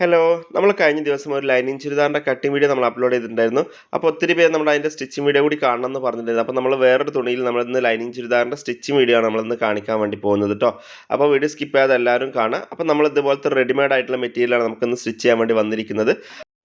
Hello നമ്മൾ കഴിഞ്ഞ ദിവസം ഒരു ലൈനിങ് ചുരിദാറിന്റെ കട്ടിങ് വീഡിയോ നമ്മൾ അപ്ലോഡ് ചെയ്തിട്ടുണ്ടായിരുന്നു. അപ്പോൾ ഒത്തിരി പേര് നമ്മൾ അതിന്റെ സ്റ്റിച്ചിങ് വീഡിയോ കൂടി കാണണം എന്ന് പറഞ്ഞിട്ടുണ്ടായിരുന്നു. അപ്പോൾ നമ്മൾ വേറൊരു തുണിയിൽ നമ്മൾ ഇന്ന് ലൈനിങ് ചുരിദാറിന്റെ സ്റ്റിച്ചിങ് വീഡിയോ ആണ് നമ്മളിന്ന് കാണിക്കാൻ വേണ്ടി പോകുന്നത് കേട്ടോ അപ്പോൾ വീഡിയോ സ്കിപ്പ് ചെയ്യാതെ എല്ലാവരും കാണാം അപ്പോൾ നമ്മൾ ഇതുപോലത്തെ റെഡിമെയ്ഡ് ആയിട്ടുള്ള മെറ്റീരിയലാണ് നമുക്കിന്ന് സ്റ്റിച്ച് ചെയ്യാൻ വേണ്ടി വന്നിരിക്കുന്നത്.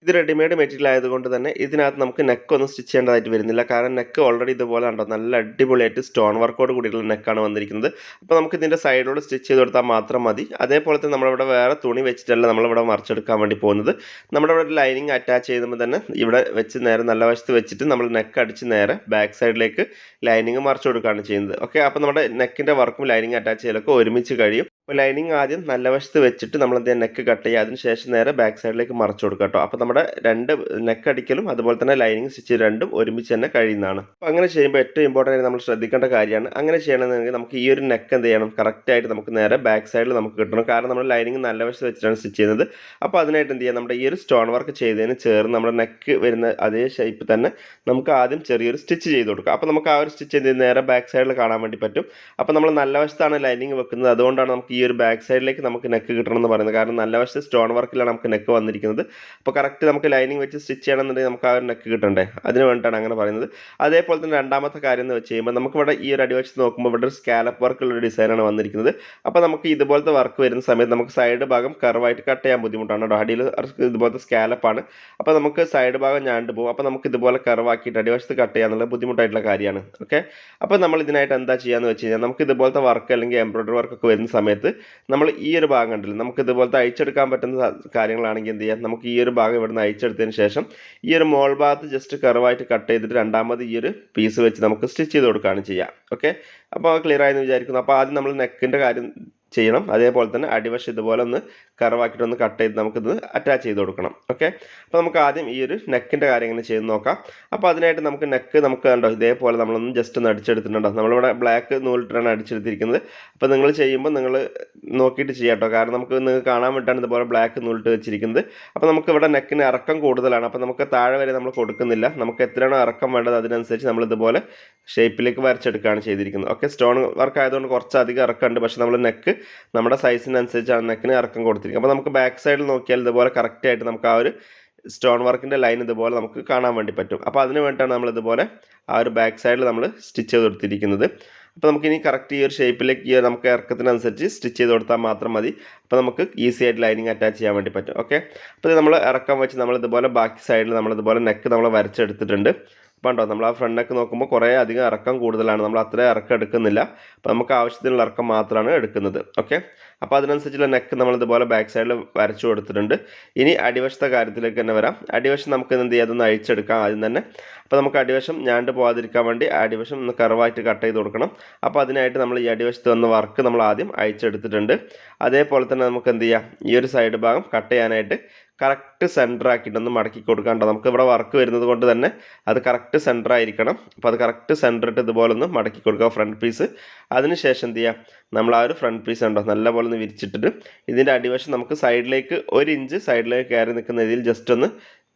ഇത് റെഡിമെയ്ഡ് മെറ്റീരിയൽ ആയതുകൊണ്ട് തന്നെ ഇതിനകത്ത് നമുക്ക് നെക്ക് ഒന്നും സ്റ്റിച്ച് ചെയ്യേണ്ടതായിട്ട് വരുന്നില്ല. കാരണം നെക്ക് ഓൾറെഡി ഇതുപോലെ ഉണ്ടോ? നല്ല അടിപൊളിയായിട്ട് സ്റ്റോൺ വർക്കോട് കൂടിയിട്ടുള്ള നെക്കാണ് വന്നിരിക്കുന്നത്. അപ്പോൾ നമുക്ക് ഇതിന്റെ സൈഡിലൂടെ സ്റ്റിച്ച് ചെയ്ത് കൊടുത്താൽ മാത്രം മതി. അതേപോലെ തന്നെ നമ്മളിവിടെ വേറെ തുണി വെച്ചിട്ടല്ല നമ്മളിവിടെ മറിച്ചെടുക്കാൻ വേണ്ടി പോകുന്നത്. നമ്മുടെ ഇവിടെ ലൈനിങ് അറ്റാച്ച് ചെയ്യുമ്പോൾ തന്നെ ഇവിടെ വെച്ച് നേരെ നല്ല വശത്ത് വെച്ചിട്ട് നമ്മൾ നെക്ക് അടിച്ച് നേരെ ബാക്ക് സൈഡിലേക്ക് ലൈനിങ് മറിച്ചു കൊടുക്കുകയാണ് ചെയ്യുന്നത്. ഓക്കെ അപ്പോൾ നമ്മുടെ നെക്കിന്റെ വർക്കും ലൈനിങ് അറ്റാച്ച് ചെയ്യലൊക്കെ ഒരുമിച്ച് കഴിയും. അപ്പോൾ ലൈനിങ് ആദ്യം നല്ല വശത്ത് വെച്ചിട്ട് നമ്മൾ എന്ത് നെക്ക് കട്ട് ചെയ്യുക. അതിന് ശേഷം നേരെ ബാക്ക് സൈഡിലേക്ക് മറച്ചു കൊടുക്കുക കേട്ടോ. അപ്പോൾ നമ്മുടെ രണ്ട് നെക്ക് അടിക്കലും അതുപോലെ തന്നെ ലൈനിങ് സ്റ്റിച്ച് രണ്ടും ഒരുമിച്ച് തന്നെ കഴിയുന്നതാണ്. അപ്പോൾ അങ്ങനെ ചെയ്യുമ്പോൾ ഏറ്റവും ഇമ്പോർട്ടന്റ് ആയിട്ട് നമ്മൾ ശ്രദ്ധിക്കേണ്ട കാര്യമാണ്. അങ്ങനെ ചെയ്യണമെന്നുണ്ടെങ്കിൽ നമുക്ക് ഈ ഒരു നെക്ക് എന്ത് ചെയ്യണം? കറക്റ്റായിട്ട് നമുക്ക് നേരെ ബാക്ക് സൈഡിൽ നമുക്ക് കിട്ടണം. കാരണം നമ്മൾ ലൈനിങ് നല്ല വശത്ത് വെച്ചിട്ടാണ് സ്റ്റിച്ച് ചെയ്യുന്നത്. അപ്പോൾ അതിനായിട്ട് എന്ത് ചെയ്യാം? നമ്മുടെ ഈ ഒരു സ്റ്റോൺ വർക്ക് ചെയ്തതിന് ചേർന്ന് നമ്മുടെ നെക്ക് വരുന്ന അതേ ഷേപ്പ് തന്നെ നമുക്ക് ആദ്യം ചെറിയൊരു സ്റ്റിച്ച് ചെയ്ത് കൊടുക്കുക അപ്പോൾ നമുക്ക് ആ ഒരു സ്റ്റിച്ച് എന്ത് നേരെ ബാക്ക് സൈഡിൽ കാണാൻ വേണ്ടി പറ്റും. അപ്പോൾ നമ്മൾ നല്ല വശത്താണ് ലൈനിങ് വെക്കുന്നത്. അതുകൊണ്ടാണ് നമുക്ക് ഈ ഒരു ബാക്ക് സൈഡിലേക്ക് നമുക്ക് നെക്ക് കിട്ടണം എന്ന് പറയുന്നത്. കാരണം നല്ല വശത്ത് സ്റ്റോൺ വർക്കിലാണ് നമുക്ക് നെക്ക് വന്നിരിക്കുന്നത്. അപ്പോൾ കറക്റ്റ് നമുക്ക് ലൈനിങ് വെച്ച് സ്റ്റിച്ച് ചെയ്യണമെന്നുണ്ടെങ്കിൽ നമുക്ക് ആ ഒരു നെക്ക് കിട്ടണ്ടേ? അതിന് വേണ്ടിയിട്ടാണ് അങ്ങനെ പറയുന്നത്. അതേപോലെ തന്നെ രണ്ടാമത്തെ കാര്യം എന്ന് വെച്ച് കഴിയുമ്പോൾ നമുക്കിവിടെ ഈ ഒരു അടിവശത്ത് നോക്കുമ്പോൾ ഇവിടെ ഒരു സ്കാലപ്പ് വർക്കുള്ള ഒരു ഡിസൈനാണ് വന്നിരിക്കുന്നത്. അപ്പോൾ നമുക്ക് ഇതുപോലത്തെ വർക്ക് വരുന്ന സമയത്ത് നമുക്ക് സൈഡ് ഭാഗം കർവായിട്ട് കട്ട് ചെയ്യാൻ ബുദ്ധിമുട്ടാണ് കേട്ടോ. അടിയിൽ ഇതുപോലത്തെ സ്കാലപ്പാണ് അപ്പോൾ നമുക്ക് സൈഡ് ഭാഗം ഞാണ്ട് പോകും. അപ്പോൾ നമുക്ക് ഇതുപോലെ കർവാക്കിയിട്ട് അടിവശത്ത് കട്ട് ചെയ്യാന്നുള്ള ബുദ്ധിമുട്ടായിട്ടുള്ള കാര്യമാണ്. ഓക്കെ അപ്പോൾ നമ്മൾ ഇതിനായിട്ട് എന്താ ചെയ്യാന്ന് വെച്ച് കഴിഞ്ഞാൽ നമുക്ക് ഇതുപോലത്തെ വർക്ക് അല്ലെങ്കിൽ എംബ്രോയിഡറി വർക്കൊക്കെ വരുന്ന സമയത്ത് നമ്മൾ ഈ ഒരു ഭാഗം കണ്ടില്ല? നമുക്ക് ഇതുപോലത്തെ അയച്ചെടുക്കാൻ പറ്റുന്ന കാര്യങ്ങളാണെങ്കിൽ എന്ത് ചെയ്യാം? നമുക്ക് ഈ ഒരു ഭാഗം ഇവിടുന്ന് അയച്ചെടുത്തതിന് ശേഷം ഈ ഒരു മോൾ ഭാഗത്ത് ജസ്റ്റ് കർവായിട്ട് കട്ട് ചെയ്തിട്ട് രണ്ടാമത് ഈ ഒരു പീസ് വെച്ച് നമുക്ക് സ്റ്റിച്ച് ചെയ്ത് കൊടുക്കുകയാണ് ചെയ്യുക ഓക്കെ അപ്പോൾ ക്ലിയർ ആയെന്ന് വിചാരിക്കുന്നു. അപ്പോൾ ആദ്യം നമ്മൾ നെക്കിന്റെ കാര്യം ചെയ്യണം. അതേപോലെ തന്നെ അടിവശം ഇതുപോലെ ഒന്ന് കറവാക്കിയിട്ട് ഒന്ന് കട്ട് ചെയ്ത് നമുക്കിത് അറ്റാച്ച് ചെയ്ത് കൊടുക്കണം. ഓക്കെ അപ്പോൾ നമുക്ക് ആദ്യം ഈ ഒരു നെക്കിന്റെ കാര്യം ഇങ്ങനെ ചെയ്ത് നോക്കാം. അപ്പോൾ അതിനായിട്ട് നമുക്ക് നെക്ക് നമുക്ക് കണ്ടോ? ഇതേപോലെ നമ്മളൊന്ന് ജസ്റ്റ് ഒന്ന് അടിച്ചെടുത്തിട്ടുണ്ടോ? നമ്മളിവിടെ ബ്ലാക്ക് നൂലിട്ടാണ് അടിച്ചെടുത്തിരിക്കുന്നത്. അപ്പോൾ നിങ്ങൾ ചെയ്യുമ്പോൾ നിങ്ങൾ നോക്കിയിട്ട് ചെയ്യാം കാരണം നമുക്ക് നിങ്ങൾക്ക് കാണാൻ വേണ്ടിയിട്ടാണ് ഇതുപോലെ ബ്ലാക്ക് നൂലിട്ട് വെച്ചിരിക്കുന്നത്. അപ്പോൾ നമുക്ക് ഇവിടെ നെക്കിന് ഇറക്കം കൂടുതലാണ്. അപ്പോൾ നമുക്ക് താഴെ വരെ നമ്മൾ കൊടുക്കുന്നില്ല. നമുക്ക് എത്രയാണോ ഇറക്കം വേണ്ടത് അതിനനുസരിച്ച് നമ്മൾ ഇതുപോലെ ഷേപ്പിലേക്ക് വരച്ചെടുക്കുകയാണ് ചെയ്തിരിക്കുന്നത്. ഓക്കെ സ്റ്റോൺ വർക്ക് ആയതുകൊണ്ട് കുറച്ചധികം ഇറക്കമുണ്ട്. പക്ഷേ നമ്മൾ നെക്ക് നമ്മുടെ സൈസിനനുസരിച്ചാണ് നെക്കിന് ഇറക്കം കൊടുത്തിരിക്കുന്നത്. അപ്പോൾ നമുക്ക് ബാക്ക് സൈഡിൽ നോക്കിയാൽ ഇതുപോലെ കറക്റ്റായിട്ട് നമുക്ക് ആ ഒരു സ്റ്റോൺ വർക്കിന്റെ ലൈൻ ഇതുപോലെ നമുക്ക് കാണാൻ വേണ്ടി പറ്റും. അപ്പോൾ അതിന് വേണ്ടിയിട്ടാണ് നമ്മൾ ഇതുപോലെ ആ ഒരു ബാക്ക് സൈഡിൽ നമ്മൾ സ്റ്റിച്ച് ചെയ്ത് കൊടുത്തിരിക്കുന്നത്. അപ്പോൾ നമുക്ക് ഇനി കറക്റ്റ് ഈ ഒരു ഷേപ്പിലേക്ക് ഈ നമുക്ക് ഇറക്കത്തിനനുസരിച്ച് സ്റ്റിച്ച് ചെയ്ത് കൊടുത്താൽ മാത്രം മതി. അപ്പോൾ നമുക്ക് ഈസി ആയിട്ട് ലൈനിങ് അറ്റാച്ച് ചെയ്യാൻ വേണ്ടി പറ്റും. ഓക്കെ അപ്പോൾ നമ്മൾ ഇറക്കം വെച്ച് നമ്മൾ ഇതുപോലെ ബാക്കി സൈഡിൽ നമ്മൾ ഇതുപോലെ നെക്ക് നമ്മൾ വരച്ചെടുത്തിട്ടുണ്ട്. ഉണ്ടോ നമ്മൾ ആ ഫ്രണ്ടൊക്കെ നോക്കുമ്പോൾ കുറേ അധികം ഇറക്കം കൂടുതലാണ്. നമ്മൾ അത്രയും ഇറക്കം എടുക്കുന്നില്ല. അപ്പോൾ നമുക്ക് ആവശ്യത്തിനുള്ള ഇറക്കം മാത്രമാണ് എടുക്കുന്നത്. ഓക്കെ അപ്പോൾ അതിനനുസരിച്ചുള്ള നെക്ക് നമ്മൾ ഇതുപോലെ ബാക്ക് സൈഡിൽ വരച്ചു കൊടുത്തിട്ടുണ്ട്. ഇനി അടിവശത്തെ കാര്യത്തിലേക്ക് തന്നെ വരാം. അടിവശം നമുക്ക് എന്ത് ചെയ്യാം? അതൊന്ന് അഴിച്ചെടുക്കാം ആദ്യം തന്നെ. അപ്പോൾ നമുക്ക് അടിവശം ഞാണ്ട് പോകാതിരിക്കാൻ വേണ്ടി അടിവശം ഒന്ന് കർവായിട്ട് കട്ട് ചെയ്ത് കൊടുക്കണം. അപ്പോൾ അതിനായിട്ട് നമ്മൾ ഈ അടിവശത്ത് വന്ന വർക്ക് നമ്മൾ ആദ്യം അഴിച്ചെടുത്തിട്ടുണ്ട്. അതേപോലെ തന്നെ നമുക്ക് എന്ത് ചെയ്യാം? ഈ ഒരു സൈഡ് ഭാഗം കട്ട് ചെയ്യാനായിട്ട് കറക്റ്റ് സെന്റർ ആക്കിയിട്ടൊന്ന് മടക്കി കൊടുക്കാണ്ട് നമുക്ക് ഇവിടെ വർക്ക് വരുന്നത് കൊണ്ട് തന്നെ അത് കറക്റ്റ് സെന്റർ ആയിരിക്കണം. അപ്പോൾ അത് കറക്റ്റ് സെന്റർ ഇട്ട് ഇതുപോലെ ഒന്ന് മടക്കി കൊടുക്കുക ഫ്രണ്ട് പീസ് അതിനുശേഷം എന്ത് ചെയ്യുക നമ്മൾ ആ ഒരു ഫ്രണ്ട് പീസ് ഉണ്ടോ നല്ലപോലെ ഒന്ന് വിരിച്ചിട്ടിട്ട് ഇതിന്റെ അടിവശം നമുക്ക് സൈഡിലേക്ക് ഒരു ഇഞ്ച് സൈഡിലേക്ക് കയറി നിൽക്കുന്ന രീതിയിൽ ജസ്റ്റ് ഒന്ന്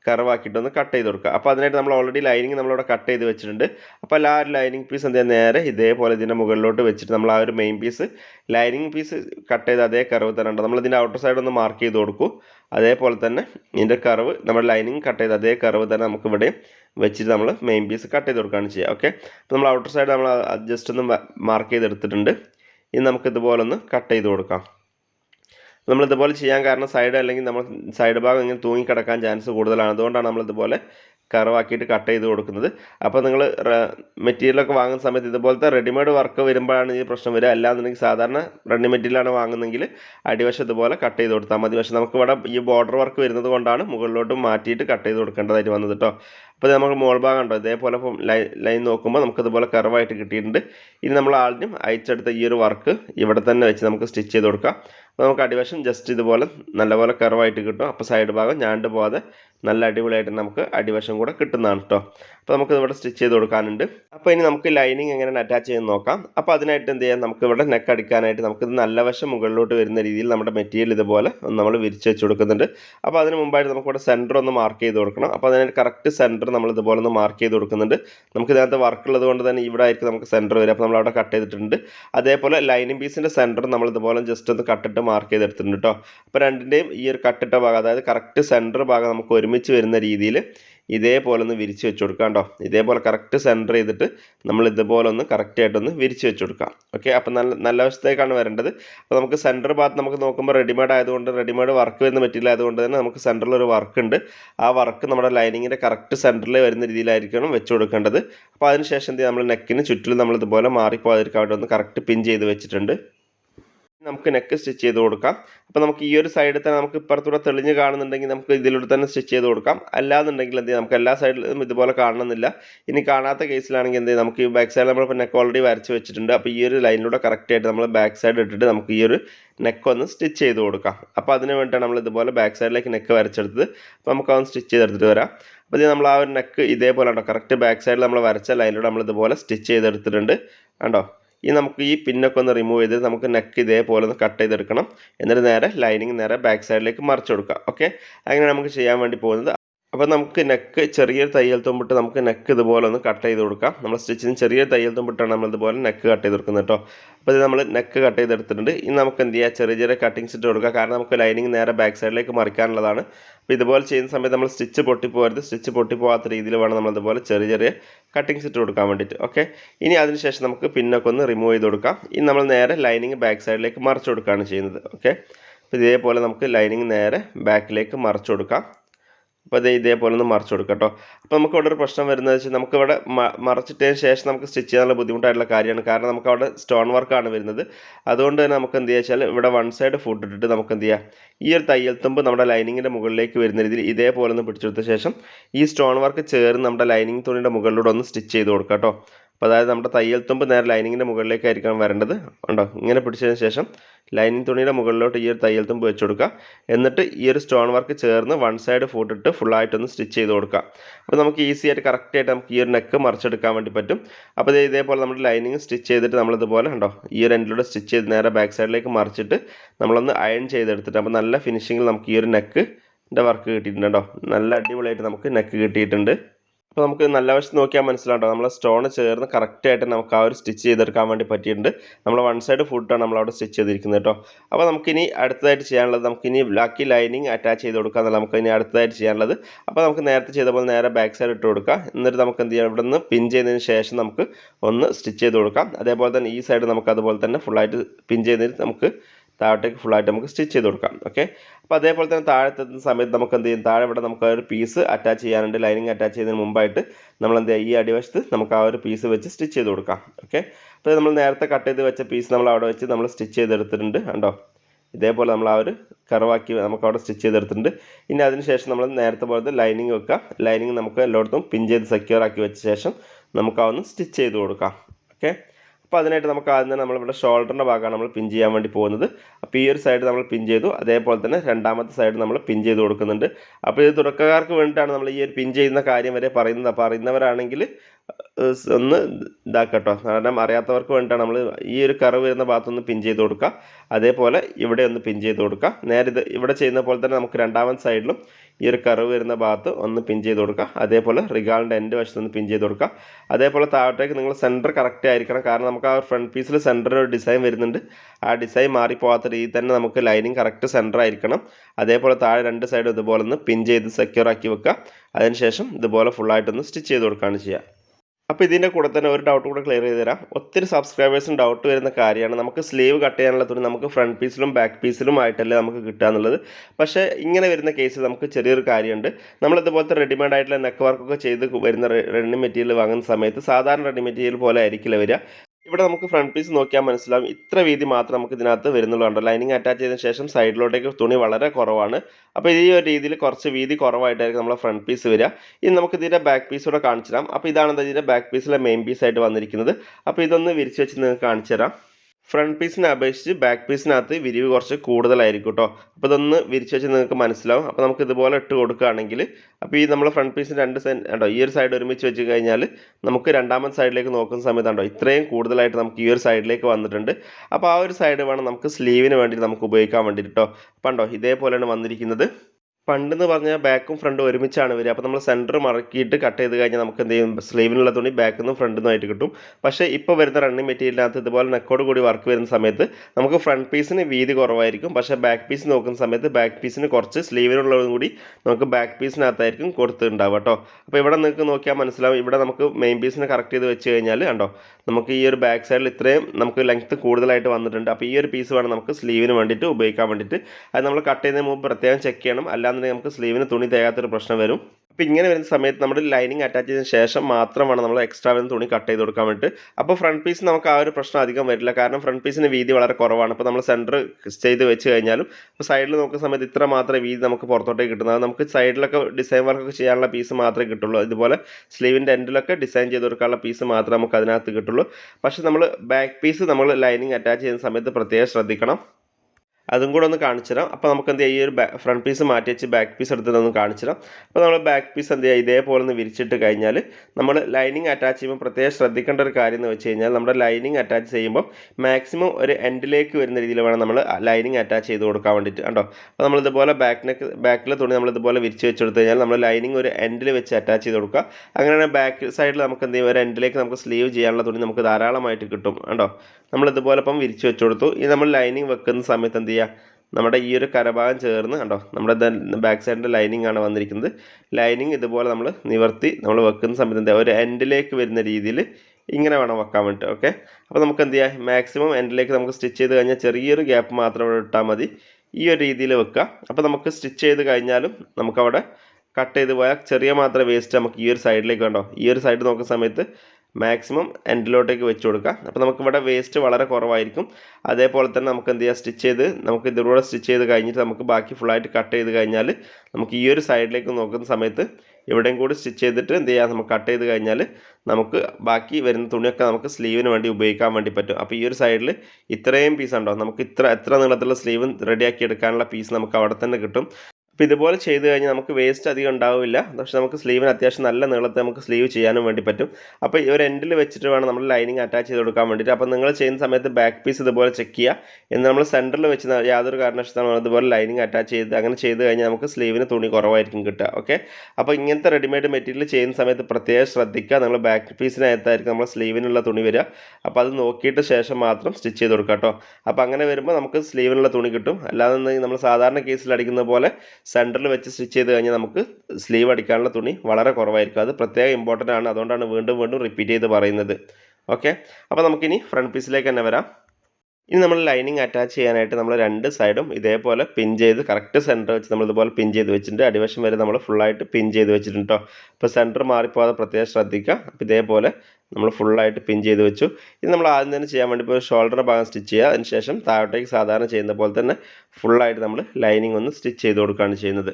കറവാക്കിയിട്ടൊന്ന് കട്ട് ചെയ്ത് കൊടുക്കുക. അപ്പോൾ അതിനായിട്ട് നമ്മൾ ഓൾറെഡി ലൈനിങ് നമ്മളവിടെ കട്ട് ചെയ്ത് വെച്ചിട്ടുണ്ട്. അപ്പോൾ ആ ഒരു ലൈനിങ് പീസ് എന്ത് നേരെ ഇതേപോലെ ഇതിന്റെ മുകളിലോട്ട് വെച്ചിട്ട് നമ്മൾ ആ ഒരു main piece lining piece cut ചെയ്ത് അതേ കർവ് തന്നെ നമ്മൾ ഇതിന്റെ ഔട്ടർ സൈഡ് ഒന്ന് മാർക്ക് ചെയ്ത് കൊടുക്കൂ. അതേപോലെ തന്നെ ഇതിന്റെ കർവ് നമ്മൾ ലൈനിങ് കട്ട് ചെയ്ത് അതേ കർവ് തന്നെ നമുക്ക് ഇവിടെ വെച്ചിട്ട് നമ്മൾ മെയിൻ പീസ് കട്ട് ചെയ്ത് കൊടുക്കുകയാണ് ചെയ്യുക. ഓക്കെ നമ്മൾ ഔട്ടർ സൈഡ് നമ്മൾ ജസ്റ്റ് ഒന്ന് മാർക്ക് ചെയ്തെടുത്തിട്ടുണ്ട്. ഇനി നമുക്ക് ഇതുപോലെ ഒന്ന് കട്ട് ചെയ്ത് കൊടുക്കാം. നമ്മൾ ഇതുപോലെ ചെയ്യാൻ കാരണം സൈഡ് അല്ലെങ്കിൽ നമ്മൾ സൈഡ് ഭാഗം ഇങ്ങനെ തൂങ്ങിക്കിടക്കാൻ ചാൻസ് കൂടുതലാണ്. അതുകൊണ്ടാണ് നമ്മൾ ഇതുപോലെ കറവാക്കിയിട്ട് കട്ട് ചെയ്ത് കൊടുക്കുന്നത്. അപ്പോൾ നിങ്ങൾ മെറ്റീരിയലൊക്കെ വാങ്ങുന്ന സമയത്ത് ഇതുപോലത്തെ റെഡിമെയ്ഡ് വർക്ക് വരുമ്പോഴാണ് ഈ പ്രശ്നം വരിക. അല്ലാന്നുണ്ടെങ്കിൽ സാധാരണ റെഡി മെറ്റീരിയലാണ് വാങ്ങുന്നതെങ്കിൽ അടിവശം ഇതുപോലെ കട്ട് ചെയ്ത് കൊടുത്താൽ മതി. പക്ഷേ നമുക്ക് ഇവിടെ ഈ ബോർഡർ വർക്ക് വരുന്നത് കൊണ്ടാണ് മുകളിലോട്ട് മാറ്റിയിട്ട് കട്ട് ചെയ്ത് കൊടുക്കേണ്ടതായിട്ട് വന്നത് കേട്ടോ അപ്പോൾ നമുക്ക് മോൾ ഭാഗം ഉണ്ടോ ഇതേപോലെ ലൈൻ ലൈൻ നോക്കുമ്പോൾ നമുക്ക് ഇതുപോലെ കർവായിട്ട് കിട്ടിയിട്ടുണ്ട്. ഇനി നമ്മൾ ആദ്യം അയച്ചെടുത്ത ഈ ഒരു വർക്ക് ഇവിടെ തന്നെ വെച്ച് നമുക്ക് സ്റ്റിച്ച് ചെയ്ത് കൊടുക്കാം. അപ്പോൾ നമുക്ക് അടിവശം ജസ്റ്റ് ഇതുപോലെ നല്ലപോലെ കർവായിട്ട് കിട്ടും. അപ്പോൾ സൈഡ് ഭാഗം ഞാണ്ട് പോകാതെ നല്ല അടിപൊളിയായിട്ട് നമുക്ക് അടിവശം കൂടെ കിട്ടുന്നതാണ് കേട്ടോ അപ്പോൾ നമുക്ക് ഇവിടെ സ്റ്റിച്ച് ചെയ്ത് കൊടുക്കാനുണ്ട്. അപ്പോൾ ഇനി നമുക്ക് ലൈനിങ് എങ്ങനെ അറ്റാച്ച് ചെയ്ത് നോക്കാം. അപ്പോൾ അതിനായിട്ട് എന്ത് ചെയ്യാം? നമുക്ക് ഇവിടെ നെക്ക് അടിക്കാനായിട്ട് നമുക്കിത് നല്ല വശം മുകളിലോട്ട് വരുന്ന രീതിയിൽ നമ്മുടെ മെറ്റീരിയൽ ഇതുപോലെ നമ്മൾ വിരിച്ച് വെച്ച് കൊടുക്കുന്നുണ്ട്. അപ്പോൾ അതിന് മുമ്പായിട്ട് നമുക്കിവിടെ സെന്റർ ഒന്ന് മാർക്ക് ചെയ്ത് കൊടുക്കണം. അപ്പോൾ അതിനായിട്ട് കറക്റ്റ് സെന്റർ സെന്റർ നമ്മൾ ഇതുപോലെ ഒന്ന് മാർക്ക് ചെയ്ത് കൊടുക്കുന്നുണ്ട്. നമുക്ക് ഇതിനകത്ത് വർക്ക് ഉള്ളത് കൊണ്ട് തന്നെ ഇവിടെ ആയിരിക്കും നമുക്ക് സെന്റർ വരിക. അപ്പോൾ നമ്മൾ അവിടെ കട്ട് ചെയ്തിട്ടുണ്ട്. അതേപോലെ ലൈനിങ് പീസിന്റെ സെന്റർ നമ്മൾ ഇതുപോലെ ജസ്റ്റ് ഒന്ന് കട്ടിട്ട് മാർക്ക് ചെയ്തെടുത്തിട്ടുണ്ട് കേട്ടോ അപ്പോൾ രണ്ടിന്റെയും ഈ ഒരു കട്ടിട്ട ഭാഗം അതായത് കറക്റ്റ് സെന്റർ ഭാഗം നമുക്ക് ഒരുമിച്ച് വരുന്ന രീതിയിൽ ഇതേപോലെ ഒന്ന് വിരിച്ച് വെച്ച് കൊടുക്കാം കേട്ടോ ഇതേപോലെ കറക്റ്റ് സെന്റർ ചെയ്തിട്ട് നമ്മൾ ഇതുപോലെ ഒന്ന് കറക്റ്റ് ആയിട്ടൊന്ന് വിരിച്ച് വെച്ച് കൊടുക്കാം ഓക്കെ അപ്പോൾ നല്ല നല്ല വശത്തേക്കാണ് വരേണ്ടത്. അപ്പോൾ നമുക്ക് സെന്റർ ഭാഗത്ത് നമുക്ക് നോക്കുമ്പോൾ റെഡിമെയ്ഡ് ആയതുകൊണ്ട് റെഡിമെയ്ഡ് വർക്ക് വരുന്ന മെറ്റീരിയൽ ആയതുകൊണ്ട് തന്നെ നമുക്ക് സെന്ററിൽ ഒരു വർക്ക് ഉണ്ട്. ആ വർക്ക് നമ്മുടെ ലൈനിങ്ങിന്റെ കറക്റ്റ് സെന്ററിൽ വരുന്ന രീതിയിലായിരിക്കണം വെച്ച് കൊടുക്കേണ്ടത്. അപ്പോൾ അതിനുശേഷം എന്ത് നമ്മൾ നെക്കിന് ചുറ്റിലും നമ്മൾ ഇതുപോലെ മാറിപ്പോകാതിരിക്കാൻ വേണ്ടി ഒന്ന് കറക്റ്റ് പിൻ ചെയ്ത് വെച്ചിട്ടുണ്ട്. നമുക്ക് നെക്ക് സ്റ്റിച്ച് ചെയ്ത് കൊടുക്കാം. അപ്പോൾ നമുക്ക് ഈ ഒരു സൈഡിൽ തന്നെ നമുക്ക് ഇപ്പുറത്തൂടെ തെളിഞ്ഞ് കാണുന്നുണ്ടെങ്കിൽ നമുക്ക് ഇതിലൂടെ തന്നെ സ്റ്റിച്ച് ചെയ്ത് കൊടുക്കാം. അല്ലാന്നുണ്ടെങ്കിൽ എന്ത് നമുക്ക് എല്ലാ സൈഡിലും ഇതുപോലെ കാണണമെന്നില്ല. ഇനി കാണാത്ത കേസിലാണെങ്കിൽ എന്ത് നമുക്ക് ഈ ബാക്ക് സൈഡിൽ നമ്മളിപ്പോൾ നെക്ക് ഓൾറെഡി വരച്ച് വെച്ചിട്ടുണ്ട്. അപ്പോൾ ഈ ഒരു ലൈനിലൂടെ കറക്റ്റായിട്ട് നമ്മൾ ബാക്ക് സൈഡ് ഇട്ടിട്ട് നമുക്ക് ഈ ഒരു നെക്ക് ഒന്ന് സ്റ്റിച്ച് ചെയ്ത് കൊടുക്കാം. അപ്പോൾ അതിന് വേണ്ടിയിട്ടാണ് നമ്മൾ ഇതുപോലെ ബാക്ക് സൈഡിലേക്ക് നെക്ക് വരച്ചെടുത്തത്. അപ്പോൾ നമുക്ക് അതൊന്ന് സ്റ്റിച്ച് ചെയ്തെടുത്തിട്ട് വരാം. അപ്പോൾ ഇത് നമ്മൾ ആ ഒരു നെക്ക് ഇതേപോലെ ഉണ്ടോ കറക്റ്റ് ബാക്ക് സൈഡിൽ നമ്മൾ വരച്ച ലൈനിലൂടെ നമ്മൾ ഇതുപോലെ സ്റ്റിച്ച് ചെയ്തെടുത്തിട്ടുണ്ട്. കണ്ടോ? ഈ നമുക്ക് ഈ പിന്നൊക്കെ ഒന്ന് റിമൂവ് ചെയ്ത് നമുക്ക് നെക്ക് ഇതേപോലെ ഒന്ന് കട്ട് ചെയ്തെടുക്കണം. എന്നിട്ട് നേരെ ലൈനിങ് നേരെ ബാക്ക് സൈഡിലേക്ക് മറിച്ച് കൊടുക്കുക. ഓക്കെ അങ്ങനെ നമുക്ക് ചെയ്യാൻ വേണ്ടി പോകുന്നത്. അപ്പോൾ നമുക്ക് നെക്ക് ചെറിയൊരു തയ്യൽ തുമ്പിട്ട് നമുക്ക് നെക്ക് ഇതുപോലെ ഒന്ന് കട്ട് ചെയ്ത് കൊടുക്കാം. നമ്മൾ സ്റ്റിച്ചിന് ചെറിയ തയ്യൽ തുമ്പിട്ടാണ് നമ്മൾ ഇതുപോലെ നെക്ക് കട്ട് ചെയ്ത് കൊടുക്കുന്നത് കേട്ടോ അപ്പോൾ ഇത് നമ്മൾ നെക്ക് കട്ട് ചെയ്തെടുത്തിട്ടുണ്ട് ഇനി നമുക്ക് എന്ത് ചെയ്യുക ചെറിയ ചെറിയ കട്ടിങ്സ് ഇട്ട് കൊടുക്കുക കാരണം നമുക്ക് ലൈനിങ് നേരെ ബാക്ക് സൈഡിലേക്ക് മറിക്കാനുള്ളതാണ്. അപ്പോൾ ഇതുപോലെ ചെയ്യുന്ന സമയത്ത് നമ്മൾ സ്റ്റിച്ച് പൊട്ടിപ്പോകരുത് സ്റ്റിച്ച് പൊട്ടിപ്പോകാത്ത രീതിയിൽ വേണം നമ്മൾ ഇതുപോലെ ചെറിയ ചെറിയ കട്ടിങ്സ് ഇട്ട് കൊടുക്കാൻ വേണ്ടിയിട്ട് ഓക്കെ ഇനി അതിനുശേഷം നമുക്ക് പിന്നൊക്കെ ഒന്ന് റിമൂവ് ചെയ്ത് കൊടുക്കാം. ഇനി നമ്മൾ നേരെ ലൈനിങ് ബാക്ക് സൈഡിലേക്ക് മറിച്ച് കൊടുക്കുകയാണ് ചെയ്യുന്നത്. ഓക്കെ അപ്പോൾ ഇതേപോലെ നമുക്ക് ലൈനിങ് നേരെ ബാക്കിലേക്ക് മറിച്ചു കൊടുക്കാം. അപ്പോൾ ഇത് ഇതേപോലെ ഒന്ന് മറിച്ച് കൊടുക്കാം കേട്ടോ. അപ്പോൾ നമുക്ക് ഇവിടെ ഒരു പ്രശ്നം വരുന്നത് വെച്ചാൽ നമുക്ക് ഇവിടെ മറച്ചിട്ടതിന് ശേഷം നമുക്ക് സ്റ്റിച്ച് ചെയ്യാനുള്ള ബുദ്ധിമുട്ടായിട്ടുള്ള കാര്യമാണ്. കാരണം നമുക്ക് അവിടെ സ്റ്റോൺ വർക്കാണ് വരുന്നത്. അതുകൊണ്ട് തന്നെ നമുക്ക് എന്ത് വെച്ചാൽ ഇവിടെ വൺ സൈഡ് ഫുഡ് ഇട്ടിട്ട് നമുക്ക് എന്ത് ചെയ്യാം ഈ ഒരു തയ്യൽ തുമ്പ് നമ്മുടെ ലൈനിങ്ങിന്റെ മുകളിലേക്ക് വരുന്ന രീതിയിൽ ഇതേപോലെ ഒന്ന് പിടിച്ചെടുത്ത ശേഷം ഈ സ്റ്റോൺ വർക്ക് ചേർന്ന് നമ്മുടെ ലൈനിങ് തുണിയുടെ മുകളിലൂടെ ഒന്ന് സ്റ്റിച്ച് ചെയ്ത് കൊടുക്കുക കേട്ടോ. അപ്പോൾ അതായത് നമ്മുടെ തയ്യൽ തുമ്പ് നേരെ ലൈനിങ്ങിന്റെ മുകളിലേക്കായിരിക്കണം വരേണ്ടത്. ഉണ്ടോ ഇങ്ങനെ പിടിച്ചതിന് ശേഷം ലൈനിങ് തുണിയുടെ മുകളിലോട്ട് ഈ ഒരു തയ്യൽ തുമ്പ് വെച്ച് കൊടുക്കുക എന്നിട്ട് ഈ ഒരു സ്റ്റോൺ വർക്ക് ചേർന്ന് വൺ സൈഡ് ഫുട്ടിട്ട് ഫുള്ളായിട്ടൊന്ന് സ്റ്റിച്ച് ചെയ്ത് കൊടുക്കുക. അപ്പോൾ നമുക്ക് ഈസി ആയിട്ട് കറക്റ്റ് ആയിട്ട് നമുക്ക് ഈ ഒരു നെക്ക് മറിച്ചെടുക്കാൻ വേണ്ടി പറ്റും. അപ്പോൾ ഇത് ഇതേപോലെ നമ്മൾ ലൈനിങ് സ്റ്റിച്ച് ചെയ്തിട്ട് നമ്മളിതുപോലെ ഉണ്ടോ ഈ ഒരു എൻഡിലൂടെ സ്റ്റിച്ച് ചെയ്ത് നേരെ ബാക്ക് സൈഡിലേക്ക് മറിച്ചിട്ട് നമ്മളൊന്ന് അയൺ ചെയ്തെടുത്തിട്ട് അപ്പോൾ നല്ല ഫിനിഷിങ്ങിൽ നമുക്ക് ഈ ഒരു നെക്ക് വർക്ക് കിട്ടിയിട്ടുണ്ട് കേട്ടോ നല്ല അടിപൊളിയായിട്ട് നമുക്ക് നെക്ക് കിട്ടിയിട്ടുണ്ട്. അപ്പോൾ നമുക്ക് നല്ല വശത്ത് നോക്കിയാൽ മനസ്സിലാട്ടോ നമ്മളെ സ്റ്റോൺ ചേർന്ന് കറക്റ്റായിട്ട് നമുക്ക് ആ ഒരു സ്റ്റിച്ച് ചെയ്തെടുക്കാൻ വേണ്ടി പറ്റിയിട്ടുണ്ട്. നമ്മൾ വൺ സൈഡ് ഫുഡാണ് നമ്മളവിടെ സ്റ്റിച്ച് ചെയ്തിരിക്കുന്നത് കേട്ടോ അപ്പോൾ നമുക്കിനി അടുത്തതായിട്ട് ചെയ്യാനുള്ളത് നമുക്കിനി ബാക്കി ലൈനിങ് അറ്റാച്ച് ചെയ്ത് കൊടുക്കുക എന്നല്ല നമുക്ക് ഇനി അടുത്തതായിട്ട് ചെയ്യാനുള്ളത്. അപ്പോൾ നമുക്ക് നേരത്തെ ചെയ്ത പോലെ നേരെ ബാക്ക് സൈഡ് ഇട്ട് കൊടുക്കുക എന്നിട്ട് നമുക്ക് എന്ത് ചെയ്യാം? ഇവിടെ നിന്ന് പിൻ ചെയ്തതിന് ശേഷം നമുക്ക് ഒന്ന് സ്റ്റിച്ച് ചെയ്ത് കൊടുക്കാം. അതേപോലെ തന്നെ ഈ സൈഡ് നമുക്ക് അതുപോലെ തന്നെ ഫുള്ളായിട്ട് പിൻ ചെയ്തിട്ട് നമുക്ക് താഴോട്ടേക്ക് ഫുള്ളായിട്ട് നമുക്ക് സ്റ്റിച്ച് ചെയ്ത് കൊടുക്കാം ഓക്കെ അപ്പോൾ അതേപോലെ തന്നെ താഴത്തെത്തുന്ന സമയത്ത് നമുക്ക് എന്ത് ചെയ്യും? താഴെ ഇവിടെ നമുക്ക് ആ ഒരു പീസ് അറ്റാച്ച് ചെയ്യാനുണ്ട് ലൈനിങ് അറ്റാച്ച് ചെയ്യുന്നതിന് മുമ്പായിട്ട് നമ്മൾ എന്ത് ചെയ്യുക? ഈ അടിവശത്ത് നമുക്ക് ആ ഒരു പീസ് വെച്ച് സ്റ്റിച്ച് ചെയ്ത് കൊടുക്കാം ഓക്കെ അപ്പോൾ നമ്മൾ നേരത്തെ കട്ട് ചെയ്ത് വെച്ച പീസ് നമ്മൾ അവിടെ വെച്ച് നമ്മൾ സ്റ്റിച്ച് ചെയ്തെടുത്തിട്ടുണ്ട് കണ്ടോ? ഇതേപോലെ നമ്മൾ ആ ഒരു കറവാക്കി നമുക്ക് അവിടെ സ്റ്റിച്ച് ചെയ്തെടുത്തിട്ടുണ്ട്. ഇനി അതിനുശേഷം നമ്മൾ നേരത്തെ പോലത്തെ ലൈനിങ് വെക്കുക. ലൈനിങ് നമുക്ക് എല്ലായിടത്തും പിൻ ചെയ്ത് സെക്യൂർ ആക്കി വെച്ച ശേഷം നമുക്ക് ആ ഒന്ന് സ്റ്റിച്ച് ചെയ്ത് കൊടുക്കാം ഓക്കെ അപ്പോൾ അതിനായിട്ട് നമുക്ക് ആദ്യം തന്നെ നമ്മളിവിടെ ഷോൾഡറിന്റെ ഭാഗമാണ് നമ്മൾ പിൻ ചെയ്യാൻ വേണ്ടി പോകുന്നത്. അപ്പോൾ ഈ ഒരു സൈഡ് നമ്മൾ പിൻ ചെയ്തു. അതേപോലെ തന്നെ രണ്ടാമത്തെ സൈഡ് നമ്മൾ പിൻ ചെയ്ത് കൊടുക്കുന്നുണ്ട്. അപ്പോൾ ഇത് തുടക്കക്കാർക്ക് വേണ്ടിയിട്ടാണ് നമ്മൾ ഈ ഒരു പിൻ ചെയ്യുന്ന കാര്യം വരെ പറയുന്നത്. അപ്പോൾ അറിയുന്നവരാണെങ്കിൽ ഒന്ന് ഇതാക്കട്ടോ. കാരണം അറിയാത്തവർക്ക് വേണ്ടിയിട്ടാണ് നമ്മൾ ഈ ഒരു കറവ് വരുന്ന ഭാഗത്തൊന്ന് പിൻ ചെയ്ത് കൊടുക്കുക. അതേപോലെ ഇവിടെ ഒന്ന് പിൻ ചെയ്ത് കൊടുക്കുക. നേരെ ഇത് ഇവിടെ ചെയ്യുന്ന പോലെ തന്നെ നമുക്ക് രണ്ടാമത്തെ സൈഡിലും ഈ ഒരു കറവ് വരുന്ന ഭാഗത്ത് ഒന്ന് പിൻ ചെയ്ത് കൊടുക്കുക. അതേപോലെ റിഗാളിന്റെ എന്റെ വശത്ത് ഒന്ന് പിൻ ചെയ്ത് കൊടുക്കുക. അതേപോലെ താഴോട്ടേക്ക് നിങ്ങൾ സെന്റർ കറക്റ്റ് ആയിരിക്കണം. കാരണം നമുക്ക് ആ ഫ്രണ്ട് പീസിൽ സെന്റർ ഒരു ഡിസൈൻ വരുന്നുണ്ട്. ആ ഡിസൈൻ മാറിപ്പോകാത്ത രീതിയിൽ തന്നെ നമുക്ക് ലൈനിങ് കറക്റ്റ് സെന്റർ ആയിരിക്കണം. അതേപോലെ താഴെ രണ്ട് സൈഡും ഇതുപോലെ ഒന്ന് പിൻ ചെയ്ത് സെക്യൂർ ആക്കി വെക്കുക. അതിനുശേഷം ഇതുപോലെ ഫുള്ളായിട്ടൊന്ന് സ്റ്റിച്ച് ചെയ്ത് കൊടുക്കുകയാണ് ചെയ്യുക. അപ്പോൾ ഇതിന്റെ കൂടെ തന്നെ ഒരു ഡൗട്ട് കൂടെ ക്ലിയർ ചെയ്ത് തരാം. ഒത്തിരി സബ്സ്ക്രൈബേഴ്സിന് ഡൗട്ട് വരുന്ന കാര്യമാണ്. നമുക്ക് സ്ലീവ് കട്ട് ചെയ്യാനുള്ള തുണി നമുക്ക് ഫ്രണ്ട് പീസിലും ബാക്ക് പീസിലും ആയിട്ടല്ലേ നമുക്ക് കിട്ടുക എന്നുള്ളത്. പക്ഷേ ഇങ്ങനെ വരുന്ന കേസിൽ നമുക്ക് ചെറിയൊരു കാര്യമുണ്ട്. നമ്മളിതുപോലത്തെ റെഡിമെയ്ഡ് ആയിട്ടുള്ള നെക്ക് വർക്കൊക്കെ ചെയ്ത് വരുന്ന റെഡി മെറ്റീരിയൽ വാങ്ങുന്ന സമയത്ത് സാധാരണ റെഡി മെറ്റീരിയൽ പോലെ ആയിരിക്കില്ല വരിക. ഇവിടെ നമുക്ക് ഫ്രണ്ട് പീസ് നോക്കിയാൽ മനസ്സിലാവും. ഇത്ര വീതി മാത്രം നമുക്ക് ഇതിനകത്ത് വരുന്നുള്ളൂ. ലൈനിങ് അറ്റാച്ച് ചെയ്തതിന് ശേഷം സൈഡിലോട്ടേക്ക് തുണി വളരെ കുറവാണ്. അപ്പോൾ ഈ ഒരു രീതിയിൽ കുറച്ച് വീതി കുറവായിട്ടായിരിക്കും നമ്മളെ ഫ്രണ്ട് പീസ് വരിക. ഇനി നമുക്ക് ഇതിന്റെ ബാക്ക് പീസ് കൂടെ കാണിച്ചു തരാം. അപ്പോൾ ഇതാണ് എന്താ ഇതിന്റെ ബാക്ക് പീസിലെ മെയിൻ പീസ് ആയിട്ട് വന്നിരിക്കുന്നത്. അപ്പോൾ ഇതൊന്ന് വിരിച്ച് വെച്ച് നിങ്ങൾക്ക് കാണിച്ചു തരാം. ഫ്രണ്ട് പീസിനെ അപേക്ഷിച്ച് ബാക്ക് പീസിനകത്ത് വിരിവ് കുറച്ച് കൂടുതലായിരിക്കും കേട്ടോ അപ്പോൾ ഇതൊന്ന് വിരിച്ച് വെച്ച് നിങ്ങൾക്ക് മനസ്സിലാവും. അപ്പോൾ നമുക്ക് ഇതുപോലെ ഇട്ട് കൊടുക്കുകയാണെങ്കിൽ അപ്പോൾ ഈ നമ്മൾ ഫ്രണ്ട് പീസിന് രണ്ട് സൈഡ് ഉണ്ടോ ഈ ഒരു സൈഡ് ഒരുമിച്ച് വെച്ച് കഴിഞ്ഞാൽ നമുക്ക് രണ്ടാമത്തെ സൈഡിലേക്ക് നോക്കുന്ന സമയത്ത് ഉണ്ടോ ഇത്രയും കൂടുതലായിട്ട് നമുക്ക് ഈ ഒരു സൈഡിലേക്ക് വന്നിട്ടുണ്ട്. അപ്പോൾ ആ ഒരു സൈഡ് വേണം നമുക്ക് സ്ലീവിന് വേണ്ടി നമുക്ക് ഉപയോഗിക്കാൻ വേണ്ടിയിട്ട് കേട്ടോ അപ്പോൾ ഉണ്ടോ ഇതേപോലെയാണ് വന്നിരിക്കുന്നത്. പണ്ടെന്ന് പറഞ്ഞാൽ ബാക്കും ഫ്രണ്ടും ഒരുമിച്ചാണ് വരിക. അപ്പോൾ നമ്മൾ സെന്റർ മറക്കിയിട്ട് കട്ട് ചെയ്ത് കഴിഞ്ഞാൽ നമുക്ക് എന്ത് ചെയ്യും? സ്ലീവിനുള്ള തുണി ബാക്കിൽ നിന്നും ഫ്രണ്ടിൽ നിന്നായിട്ട് കിട്ടും. പക്ഷേ ഇപ്പോൾ വരുന്ന റണ്ണിങ് മെറ്റീരിയലിനകത്ത് ഇതുപോലെ നെക്കോട് കൂടി വർക്ക് വരുന്ന സമയത്ത് നമുക്ക് ഫ്രണ്ട് പീസിന് വീതി കുറവായിരിക്കും. പക്ഷേ ബാക്ക് പീസ് നോക്കുന്ന സമയത്ത് ബാക്ക് പീസിന് കുറച്ച് സ്ലീവിനുള്ളതും കൂടി നമുക്ക് ബാക്ക് പീസിനകത്തായിരിക്കും കൊടുത്തിട്ടുണ്ടാവുക കേട്ടോ അപ്പോൾ ഇവിടെ നിങ്ങൾക്ക് നോക്കിയാൽ മനസ്സിലാവും. ഇവിടെ നമുക്ക് മെയിൻ പീസിനെ കറക്റ്റ് ചെയ്ത് വെച്ച് കഴിഞ്ഞാൽ കണ്ടോ നമുക്ക് ഈ ഒരു ബാക്ക് സൈഡിൽ ഇത്രയും നമുക്ക് ലെങ്ത്ത് കൂടുതലായിട്ട് വന്നിട്ടുണ്ട്. അപ്പോൾ ഈ ഒരു പീസ് വേണം നമുക്ക് സ്ലീവിന് വേണ്ടിയിട്ട് ഉപയോഗിക്കാൻ വേണ്ടിയിട്ട്. അത് നമ്മൾ കട്ട് ചെയ്യുന്നതിന് മുമ്പ് പ്രത്യേകം ചെക്ക് ചെയ്യണം. അല്ലാന്നുണ്ടെങ്കിൽ നമുക്ക് സ്ലീവിന് തുണി തേകാത്തൊരു പ്രശ്നം വരും. അപ്പോൾ ഇങ്ങനെ വരുന്ന സമയത്ത് നമ്മൾ ലൈനിങ് അറ്റാച്ച് ചെയ്തതിന് ശേഷം മാത്രം വേണം നമ്മൾ എക്സ്ട്രാ വരുന്ന തുണി കട്ട് ചെയ്ത് കൊടുക്കാൻ വേണ്ടിയിട്ട്. അപ്പോൾ ഫ്രണ്ട് പീസ് നമുക്ക് ആ ഒരു പ്രശ്നം അധികം വരില്ല. കാരണം ഫ്രണ്ട് പീസിന് വീതി വളരെ കുറവാണ്. അപ്പോൾ നമ്മൾ സെന്റർ ചെയ്ത് വെച്ച് കഴിഞ്ഞാലും ഇപ്പോൾ സൈഡിൽ നോക്കുന്ന സമയത്ത് ഇത്ര മാത്രമേ വീതി നമുക്ക് പുറത്തോട്ടേക്ക് കിട്ടുന്നത് നമുക്ക് സൈഡിലൊക്കെ ഡിസൈൻ വർക്കൊക്കെ ചെയ്യാനുള്ള പീസ് മാത്രമേ കിട്ടുള്ളൂ. ഇതുപോലെ സ്ലീവിന്റെ എൻഡിലൊക്കെ ഡിസൈൻ ചെയ്ത് കൊടുക്കാനുള്ള പീസ് മാത്രമേ നമുക്ക് അതിനകത്ത് കിട്ടുള്ളൂ. പക്ഷേ നമ്മൾ ബാക്ക് പീസ് നമ്മൾ ലൈനിങ് അറ്റാച്ച് ചെയ്യുന്ന സമയത്ത് പ്രത്യേകം ശ്രദ്ധിക്കണം. അതും കൂടെ ഒന്ന് കാണിച്ചു തരാം അപ്പോൾ നമുക്ക് എന്ത് ചെയ്യാം ഈ ഒരു ഫ്രണ്ട് പീസ് മാറ്റി വെച്ച് ബാക്ക് പീസ് എടുത്തിട്ട് ഒന്ന് കാണിച്ചു തരാം അപ്പോൾ നമ്മൾ ബാക്ക് പീസ് എന്ത് ചെയ്യുക ഇതേപോലെ ഒന്ന് വിരിച്ചിട്ട് കഴിഞ്ഞാൽ നമ്മൾ ലൈനിങ് അറ്റാച്ച് ചെയ്യുമ്പോൾ പ്രത്യേകം ശ്രദ്ധിക്കേണ്ട ഒരു കാര്യം എന്ന് വെച്ച് കഴിഞ്ഞാൽ നമ്മുടെ ലൈനിങ് അറ്റാച്ച് ചെയ്യുമ്പോൾ മാക്സിമം ഒരു എൻഡിലേക്ക് വരുന്ന രീതിയിൽ വേണം നമ്മൾ ലൈനിങ് അറ്റാച്ച് ചെയ്ത് കൊടുക്കാൻ വേണ്ടിയിട്ട്. കണ്ടോ? അപ്പോൾ നമ്മൾ ഇതുപോലെ ബാക്ക് നെക്ക് ബാക്കിലെ തുണി നമ്മൾ ഇതുപോലെ വിരിച്ച് വെച്ചെടുത്ത് കഴിഞ്ഞാൽ നമ്മൾ ലൈനിങ് ഒരു എൻഡിൽ വെച്ച് അറ്റാച്ച് ചെയ്ത് കൊടുക്കുക. അങ്ങനെയാണ് ബാക്ക് സൈഡിൽ നമുക്ക് എന്ത് ചെയ്യും ഒരു എൻഡിലേക്ക് നമുക്ക് സ്ലീവ് ചെയ്യാനുള്ള തുണി നമുക്ക് ധാരാളമായിട്ട് കിട്ടും. കണ്ടോ? നമ്മൾ ഇതുപോലെ ഇപ്പം വിരിച്ച് വെച്ച് കൊടുത്തു ഇനി നമ്മൾ ലൈനിങ് വെക്കുന്ന സമയത്ത് എന്ത് ചെയ്യുക നമ്മുടെ ഈ ഒരു കരഭാഗം ചേർന്ന് കണ്ടോ? നമ്മുടെ ബാക്ക് സൈഡിന്റെ ലൈനിങ് ആണ് വന്നിരിക്കുന്നത്. ലൈനിങ് ഇതുപോലെ നമ്മൾ നിവർത്തി നമ്മൾ വെക്കുന്ന സമയത്ത് എന്താ ഒരു എൻഡിലേക്ക് വരുന്ന രീതിയിൽ ഇങ്ങനെ വേണം വെക്കാൻ വേണ്ടിയിട്ട് ഓക്കെ അപ്പോൾ നമുക്ക് എന്ത് ചെയ്യാം? മാക്സിമം എൻഡിലേക്ക് നമുക്ക് സ്റ്റിച്ച് ചെയ്ത് കഴിഞ്ഞാൽ ചെറിയൊരു ഗ്യാപ്പ് മാത്രം അവിടെ ഇട്ടാൽ മതി. ഈ ഒരു രീതിയിൽ വെക്കുക. അപ്പോൾ നമുക്ക് സ്റ്റിച്ച് ചെയ്ത് കഴിഞ്ഞാലും നമുക്കവിടെ കട്ട് ചെയ്ത് പോയാൽ ചെറിയ മാത്രം വേസ്റ്റ് നമുക്ക് ഈ ഒരു സൈഡിലേക്ക് വേണ്ടോ ഈ ഒരു സൈഡ് നോക്കുന്ന സമയത്ത് മാക്സിമം എൻഡിലോട്ടേക്ക് വെച്ച് കൊടുക്കുക അപ്പോൾ നമുക്കിവിടെ വേസ്റ്റ് വളരെ കുറവായിരിക്കും. അതേപോലെ തന്നെ നമുക്ക് എന്ത് ചെയ്യാം? സ്റ്റിച്ച് ചെയ്ത് നമുക്ക് ഇതിലൂടെ സ്റ്റിച്ച് ചെയ്ത് കഴിഞ്ഞിട്ട് നമുക്ക് ബാക്കി ഫുള്ളായിട്ട് കട്ട് ചെയ്ത് കഴിഞ്ഞാൽ നമുക്ക് ഈ ഒരു സൈഡിലേക്ക് നോക്കുന്ന സമയത്ത് ഇവിടെയും കൂടി സ്റ്റിച്ച് ചെയ്തിട്ട് എന്ത് ചെയ്യാം? നമുക്ക് കട്ട് ചെയ്ത് കഴിഞ്ഞാൽ നമുക്ക് ബാക്കി വരുന്ന തുണിയൊക്കെ നമുക്ക് സ്ലീവിന് വേണ്ടി ഉപയോഗിക്കാൻ വേണ്ടി പറ്റും. അപ്പോൾ ഈ ഒരു സൈഡിൽ ഇത്രയും പീസ് ഉണ്ടോ? നമുക്ക് ഇത്ര എത്ര നീളത്തിലുള്ള സ്ലീവ് റെഡിയാക്കി എടുക്കാനുള്ള പീസ് നമുക്ക് അവിടെ തന്നെ കിട്ടും. അപ്പോൾ ഇതുപോലെ ചെയ്ത് കഴിഞ്ഞാൽ നമുക്ക് വേസ്റ്റ് അധികം ഉണ്ടാവില്ല. പക്ഷെ നമുക്ക് സ്ലീവിന് അത്യാവശ്യം നല്ല നീളത്തെ നമുക്ക് സ്ലീവ് ചെയ്യാനും വേണ്ടി പറ്റും. അപ്പോൾ ഈ ഒരു എൻഡിൽ വെച്ചിട്ട് വേണം നമ്മൾ ലൈനിങ് അറ്റാച്ച് ചെയ്ത് കൊടുക്കാൻ വേണ്ടിയിട്ട്. അപ്പോൾ നിങ്ങൾ ചെയ്യുന്ന സമയത്ത് ബാക്ക് പീസ് ഇതുപോലെ ചെക്ക് ചെയ്യുക. എന്ന് നമ്മൾ സെന്ററിൽ വെച്ച് യാതൊരു കാരണവശാലും അതുപോലെ ലൈനിങ് അറ്റാച്ച് ചെയ്ത് അങ്ങനെ ചെയ്ത് കഴിഞ്ഞാൽ നമുക്ക് സ്ലീവിന് തുണി കുറവായിരിക്കും കിട്ടുക. ഓക്കെ അപ്പോൾ ഇങ്ങനത്തെ റെഡിമെയ്ഡ് മെറ്റീരിയൽ ചെയ്യുന്ന സമയത്ത് പ്രത്യേകം ശ്രദ്ധിക്കുക. നമ്മൾ ബാക്ക് പീസിനകത്തായിരിക്കും നമ്മൾ സ്ലീവിനുള്ള തുണി വരിക. അപ്പോൾ അത് നോക്കിയിട്ട് ശേഷം മാത്രം സ്റ്റിച്ച് ചെയ്ത് കൊടുക്കുക കേട്ടോ. അപ്പോൾ അങ്ങനെ വരുമ്പോൾ നമുക്ക് സ്ലീവിനുള്ള തുണി കിട്ടും. അല്ലാതെ നമ്മൾ സാധാരണ കേസിൽ അടിക്കുന്ന പോലെ സെന്ററിൽ വെച്ച് സ്റ്റിച്ച് ചെയ്ത് കഴിഞ്ഞാൽ നമുക്ക് സ്ലീവ് അടിക്കാനുള്ള തുണി വളരെ കുറവായിരിക്കും. അത് പ്രത്യേകം ഇമ്പോർട്ടന്റ് ആണ്. അതുകൊണ്ടാണ് വീണ്ടും വീണ്ടും റിപ്പീറ്റ് ചെയ്ത് പറയുന്നത്. ഓക്കെ അപ്പോൾ നമുക്കിനി ഫ്രണ്ട് പീസിലേക്ക് തന്നെ വരാം. ഇനി നമ്മൾ ലൈനിങ് അറ്റാച്ച് ചെയ്യാനായിട്ട് നമ്മൾ രണ്ട് സൈഡും ഇതേപോലെ പിൻ ചെയ്ത് കറക്റ്റ് സെന്റർ വെച്ച് നമ്മൾ ഇതുപോലെ പിൻ ചെയ്ത് വെച്ചിട്ടുണ്ട്. അടിവശം വരെ നമ്മൾ ഫുള്ളായിട്ട് പിൻ ചെയ്ത് വെച്ചിട്ടുണ്ട് കേട്ടോ അപ്പോൾ സെന്റർ മാറിപ്പോകാതെ പ്രത്യേകം ശ്രദ്ധിക്കുക. അപ്പോൾ ഇതേപോലെ നമ്മൾ ഫുള്ളായിട്ട് പിൻ ചെയ്ത് വെച്ചു. ഇത് നമ്മൾ ആദ്യം തന്നെ ചെയ്യാൻ വേണ്ടി ഇപ്പോൾ ഭാഗം സ്റ്റിച്ച് ചെയ്യുക. അതിനുശേഷം താഴോട്ടേക്ക് സാധാരണ ചെയ്യുന്ന പോലെ തന്നെ ഫുള്ളായിട്ട് നമ്മൾ ലൈനിങ് ഒന്ന് സ്റ്റിച്ച് ചെയ്ത് കൊടുക്കുകയാണ് ചെയ്യുന്നത്.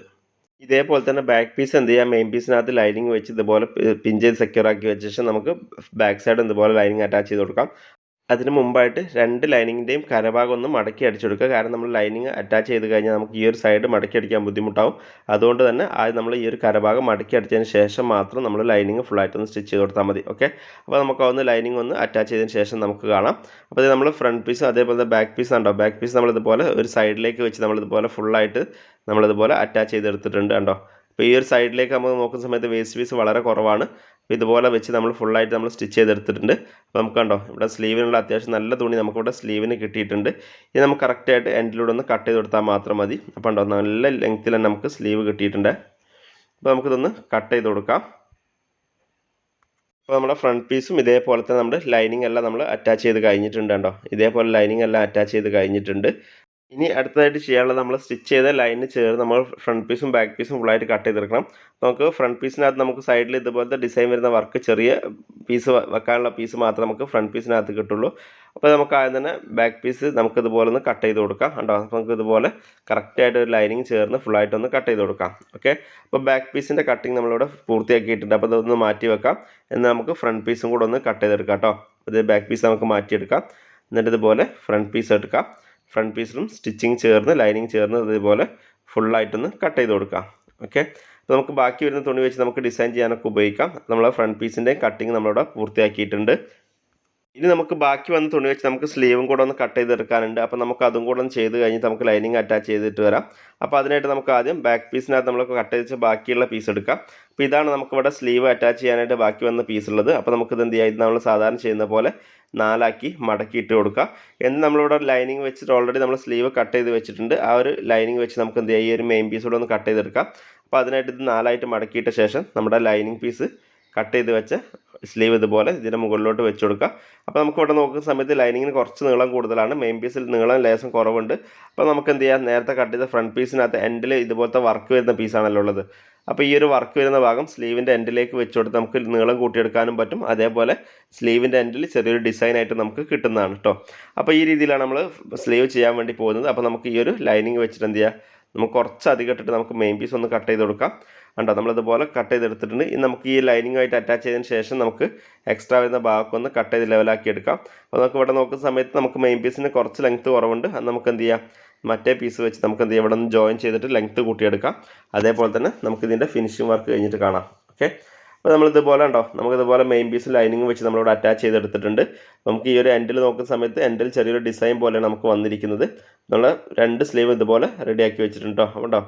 ഇതേപോലെ തന്നെ ബാക്ക് പീസ് എന്ത് ചെയ്യാം? മെയിൻ പീസിനകത്ത് ലൈനിങ് വെച്ച് ഇതുപോലെ പിൻ ചെയ്ത് സെക്യൂർ ആക്കി വെച്ച ശേഷം നമുക്ക് ബാക്ക് സൈഡ് ഇതുപോലെ ലൈനിങ് അറ്റാച്ച് ചെയ്ത് കൊടുക്കാം. അതിന് മുമ്പായിട്ട് രണ്ട് ലൈനിങ്ങിന്റെയും കരഭാഗം ഒന്ന് മടക്കി അടിച്ചു കൊടുക്കുക കാരണം നമ്മൾ ലൈനിങ് അറ്റാച്ച് ചെയ്ത് കഴിഞ്ഞാൽ നമുക്ക് ഈ ഒരു സൈഡ് മടക്കി അടിക്കാൻ ബുദ്ധിമുട്ടാവും. അതുകൊണ്ട് തന്നെ ആദ്യം നമ്മൾ ഈ ഒരു കരഭാഗം മടക്കി അടിച്ചതിന് ശേഷം മാത്രം നമ്മൾ ലൈനിങ് ഫുള്ളായിട്ട് ഒന്ന് സ്റ്റിച്ച് ചെയ്ത് കൊടുത്താൽ മതി. ഓക്കെ അപ്പോൾ നമുക്ക് ഒന്ന് ലൈനിങ് ഒന്ന് അറ്റാച്ച് ചെയ്തതിന് ശേഷം നമുക്ക് കാണാം. അപ്പോൾ നമ്മൾ ഫ്രണ്ട് പീസ് അതേപോലെ ബാക്ക് പീസ് ഉണ്ടോ ബാക്ക് പീസ് നമ്മളിതുപോലെ ഒരു സൈഡിലേക്ക് വെച്ച് നമ്മളിതുപോലെ ഫുള്ളായിട്ട് നമ്മളിതുപോലെ അറ്റാച്ച് ചെയ്തെടുത്തിട്ടുണ്ട് കണ്ടോ? അപ്പോൾ ഈ ഒരു സൈഡിലേക്ക് നമ്മൾ നോക്കുന്ന സമയത്ത് വേസ്റ്റ് പീസ് വളരെ കുറവാണ്. അപ്പോൾ ഇതുപോലെ വെച്ച് നമ്മൾ ഫുള്ളായിട്ട് നമ്മൾ സ്റ്റിച്ച് ചെയ്തെടുത്തിട്ടുണ്ട്. അപ്പോൾ നമുക്ക് കണ്ടോ ഇവിടെ സ്ലീവിനുള്ള അത്യാവശ്യം നല്ല തുണി നമുക്കിവിടെ സ്ലീവിന് കിട്ടിയിട്ടുണ്ട്. ഇത് നമുക്ക് കറക്റ്റായിട്ട് എൻഡിലൂടെ ഒന്ന് കട്ട് ചെയ്ത് കൊടുത്താൽ മാത്രം മതി. അപ്പോൾ ഉണ്ടോ നല്ല ലെങ്ത്തിൽ തന്നെ നമുക്ക് സ്ലീവ് കിട്ടിയിട്ടുണ്ട്. അപ്പോൾ നമുക്കിതൊന്ന് കട്ട് ചെയ്ത് കൊടുക്കാം. അപ്പോൾ നമ്മുടെ ഫ്രണ്ട് പീസും ഇതേപോലെ തന്നെ നമ്മുടെ ലൈനിങ് എല്ലാം നമ്മൾ അറ്റാച്ച് ചെയ്ത് കഴിഞ്ഞിട്ടുണ്ട് കേട്ടോ ഇതേപോലെ ലൈനിങ് എല്ലാം അറ്റാച്ച് ചെയ്ത് കഴിഞ്ഞിട്ടുണ്ട്. ഇനി അടുത്തതായിട്ട് ചെയ്യാനുള്ളത് നമ്മൾ സ്റ്റിച്ച് ചെയ്ത ലൈനിന് ചേർന്ന് നമ്മൾ ഫ്രണ്ട് പീസും ബാക്ക് പീസും ഫുള്ളായിട്ട് കട്ട് ചെയ്തെടുക്കണം. നമുക്ക് ഫ്രണ്ട് പീസിനകത്ത് നമുക്ക് സൈഡിൽ ഇതുപോലത്തെ ഡിസൈൻ വരുന്ന വർക്ക് ചെറിയ പീസ് വെക്കാനുള്ള പീസ് മാത്രമേ നമുക്ക് ഫ്രണ്ട് പീസിനകത്ത് കിട്ടുള്ളൂ. അപ്പോൾ നമുക്ക് ആദ്യം തന്നെ ബാക്ക് പീസ് നമുക്ക് ഇതുപോലെ ഒന്ന് കട്ട് ചെയ്ത് കൊടുക്കാം കണ്ടോ? നമുക്ക് ഇതുപോലെ കറക്റ്റായിട്ട് ഒരു ലൈനിങ് ചേർന്ന് ഫുള്ളായിട്ട് ഒന്ന് കട്ട് ചെയ്ത് കൊടുക്കാം. ഓക്കെ അപ്പോൾ ബാക്ക് പീസിന്റെ കട്ടിങ് നമ്മളിവിടെ പൂർത്തിയാക്കിയിട്ടുണ്ട്. അപ്പോൾ അതൊന്ന് മാറ്റി വെക്കാം. എന്നാൽ നമുക്ക് ഫ്രണ്ട് പീസും കൂടെ ഒന്ന് കട്ട് ചെയ്തെടുക്കാം കേട്ടോ. ഇത് ബാക്ക് പീസ് നമുക്ക് മാറ്റിയെടുക്കാം. എന്നിട്ട് ഇതുപോലെ ഫ്രണ്ട് പീസ് എടുക്കാം. ഫ്രണ്ട് പീസിലും സ്റ്റിച്ചിങ് ചേർന്ന് ലൈനിങ് ചേർന്ന് ഇതുപോലെ ഫുള്ളായിട്ടൊന്ന് കട്ട് ചെയ്ത് കൊടുക്കാം. ഓക്കെ? അപ്പോൾ നമുക്ക് ബാക്കി വരുന്ന തുണി വെച്ച് നമുക്ക് ഡിസൈൻ ചെയ്യാനൊക്കെ ഉപയോഗിക്കാം. നമ്മൾ ഫ്രണ്ട് പീസിന്റെ കട്ടിങ് നമ്മളിവിടെ പൂർത്തിയാക്കിയിട്ടുണ്ട്. ഇനി നമുക്ക് ബാക്കി വന്ന തുണി വെച്ച് നമുക്ക് സ്ലീവും കൂടെ ഒന്ന് കട്ട് ചെയ്തെടുക്കാനുണ്ട്. അപ്പോൾ നമുക്ക് അതും കൂടെ ഒന്ന് ചെയ്ത് കഴിഞ്ഞ് നമുക്ക് ലൈനിങ് അറ്റാച്ച് ചെയ്തിട്ട് വരാം. അപ്പോൾ അതിനായിട്ട് നമുക്ക് ആദ്യം ബാക്ക് പീസിനകത്ത് നമ്മൾ കട്ട് ചെയ്ത് ബാക്കിയുള്ള പീസ് എടുക്കാം. അപ്പോൾ ഇതാണ് നമുക്കിവിടെ സ്ലീവ് അറ്റാച്ച് ചെയ്യാനായിട്ട് ബാക്കി വന്ന പീസ് ഉള്ളത്. അപ്പോൾ നമുക്കിത് എന്ത് ചെയ്യാം? നമ്മൾ സാധാരണ ചെയ്യുന്ന പോലെ നാലാക്കി മടക്കി ഇട്ട് കൊടുക്കുക. എന്ന് നമ്മളിവിടെ ലൈനിങ് വെച്ചിട്ട് ഓൾറെഡി നമ്മൾ സ്ലീവ് കട്ട് ചെയ്ത് വെച്ചിട്ടുണ്ട്. ആ ഒരു ലൈനിങ് വെച്ച് നമുക്ക് എന്ത് ചെയ്യാം? ഈ ഒരു മെയിൻ പീസ് കൂടെ ഒന്ന് കട്ട് ചെയ്തെടുക്കാം. അപ്പോൾ അതിനായിട്ട് ഇത് നാലായിട്ട് മടക്കിയിട്ട ശേഷം നമ്മുടെ ലൈനിങ് പീസ് കട്ട് ചെയ്ത് വെച്ച് സ്ലീവ് ഇതുപോലെ ഇതിന്റെ മുകളിലോട്ട് വെച്ച് കൊടുക്കുക. അപ്പോൾ നമുക്ക് ഇവിടെ നോക്കുന്ന സമയത്ത് ലൈനിങ്ങിന് കുറച്ച് നീളം കൂടുതലാണ്. മെയിൻ പീസിൽ നീളം ലേശം കുറവുണ്ട്. അപ്പോൾ നമുക്ക് എന്ത് ചെയ്യാം? നേരത്തെ കട്ട് ചെയ്ത ഫ്രണ്ട് പീസിനകത്ത് എൻഡിൽ ഇതുപോലത്തെ വർക്ക് വരുന്ന പീസാണല്ലോ ഉള്ളത്. അപ്പോൾ ഈ ഒരു വർക്ക് വരുന്ന ഭാഗം സ്ലീവിന്റെ എൻഡിലേക്ക് വെച്ച് കൊടുത്ത് നമുക്ക് നീളം കൂട്ടിയെടുക്കാനും പറ്റും. അതേപോലെ സ്ലീവിന്റെ എൻഡിൽ ചെറിയൊരു ഡിസൈൻ ആയിട്ട് നമുക്ക് കിട്ടുന്നതാണ് കേട്ടോ അപ്പോൾ ഈ രീതിയിലാണ് നമ്മൾ സ്ലീവ് ചെയ്യാൻ വേണ്ടി പോകുന്നത്. അപ്പോൾ നമുക്ക് ഈ ഒരു ലൈനിങ് വെച്ചിട്ട് എന്ത് ചെയ്യാം? നമുക്ക് കുറച്ച് അധികം ഇട്ടിട്ട് നമുക്ക് മെയിൻ പീസ് ഒന്ന് കട്ട് ചെയ്ത് കൊടുക്കാം. കണ്ടോ നമ്മളിതുപോലെ കട്ട് ചെയ്തെടുത്തിട്ടുണ്ട്. ഇനി നമുക്ക് ഈ ലൈനിങ് ആയിട്ട് അറ്റാച്ച് ചെയ്തതിന് ശേഷം നമുക്ക് എക്സ്ട്രാ വരുന്ന ഭാഗമൊക്കെ ഒന്ന് കട്ട് ചെയ്ത് ലെവലാക്കി എടുക്കാം. അപ്പോൾ നമുക്ക് ഇവിടെ നോക്കുന്ന സമയത്ത് നമുക്ക് മെയിൻ പീസിന് കുറച്ച് ലെങ്ത്ത് കുറവുണ്ട്. അത് നമുക്ക് എന്ത് ചെയ്യാം? മറ്റേ പീസ് വെച്ച് നമുക്ക് എന്ത് ചെയ്യാം? ഇവിടെ നിന്ന് ജോയിൻ ചെയ്തിട്ട് ലെങ്ത്ത് കൂട്ടിയെടുക്കാം. അതേപോലെ തന്നെ നമുക്ക് ഇതിന്റെ ഫിനിഷിംഗ് വർക്ക് കഴിഞ്ഞിട്ട് കാണാം. ഓക്കെ അപ്പോൾ നമ്മളിതുപോലെ ഉണ്ടോ നമുക്കിതുപോലെ മെയിൻ പീസ് ലൈനിങ് വെച്ച് നമ്മളിവിടെ അറ്റാച്ച് ചെയ്തെടുത്തിട്ടുണ്ട്. നമുക്ക് ഈ ഒരു എൻഡിൽ നോക്കുന്ന സമയത്ത് എൻഡിൽ ചെറിയൊരു ഡിസൈൻ പോലെയാണ് നമുക്ക് വന്നിരിക്കുന്നത്. നമ്മൾ രണ്ട് സ്ലീവ് ഇതുപോലെ റെഡിയാക്കി വെച്ചിട്ടുണ്ട് ഉണ്ടോ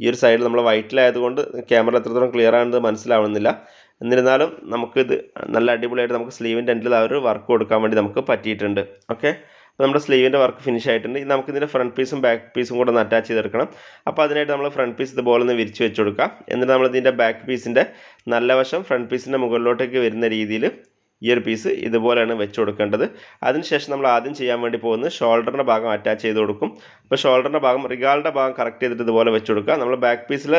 ഈ ഒരു സൈഡിൽ നമ്മൾ വൈറ്റിലായതുകൊണ്ട് ക്യാമറ എത്രത്തോളം ക്ലിയർ ആണെന്ന് മനസ്സിലാവുന്നില്ല. എന്നിരുന്നാലും നമുക്കിത് നല്ല അടിപൊളിയായിട്ട് നമുക്ക് സ്ലീവിന്റെ എൻഡിൽ ആ ഒരു വർക്ക് കൊടുക്കാൻ വേണ്ടി നമുക്ക് പറ്റിയിട്ടുണ്ട്. ഓക്കെ നമ്മുടെ സ്ലീവിന്റെ വർക്ക് ഫിനിഷ് ആയിട്ടുണ്ട്. ഇത് നമുക്ക് ഇതിന്റെ ഫ്രണ്ട് പീസും ബാക്ക് പീസും കൂടെ ഒന്ന് അറ്റാച്ച് ചെയ്തെടുക്കണം. അപ്പോൾ അതിനായിട്ട് നമ്മൾ ഫ്രണ്ട് പീസ് ഇതുപോലെ ഒന്ന് വിരിച്ച് വെച്ച് കൊടുക്കുക എന്നിട്ട് നമ്മൾ ഇതിന്റെ ബാക്ക് പീസിന്റെ നല്ല വശം ഫ്രണ്ട് പീസിന്റെ മുകളിലോട്ടേക്ക് വരുന്ന രീതിയിൽ ഒരു പീസ് ഇതുപോലെയാണ് വെച്ച് കൊടുക്കേണ്ടത്. അതിനുശേഷം നമ്മൾ ആദ്യം ചെയ്യാൻ വേണ്ടി പോകുന്നത് ഷോൾഡറിന്റെ ഭാഗം അറ്റാച്ച് ചെയ്ത് കൊടുക്കും. അപ്പോൾ ഷോൾഡറിന്റെ ഭാഗം റിഗാളിന്റെ ഭാഗം കറക്റ്റ് ചെയ്തിട്ട് ഇതുപോലെ വെച്ച് കൊടുക്കുക. നമ്മൾ ബാക്ക് പീസിൽ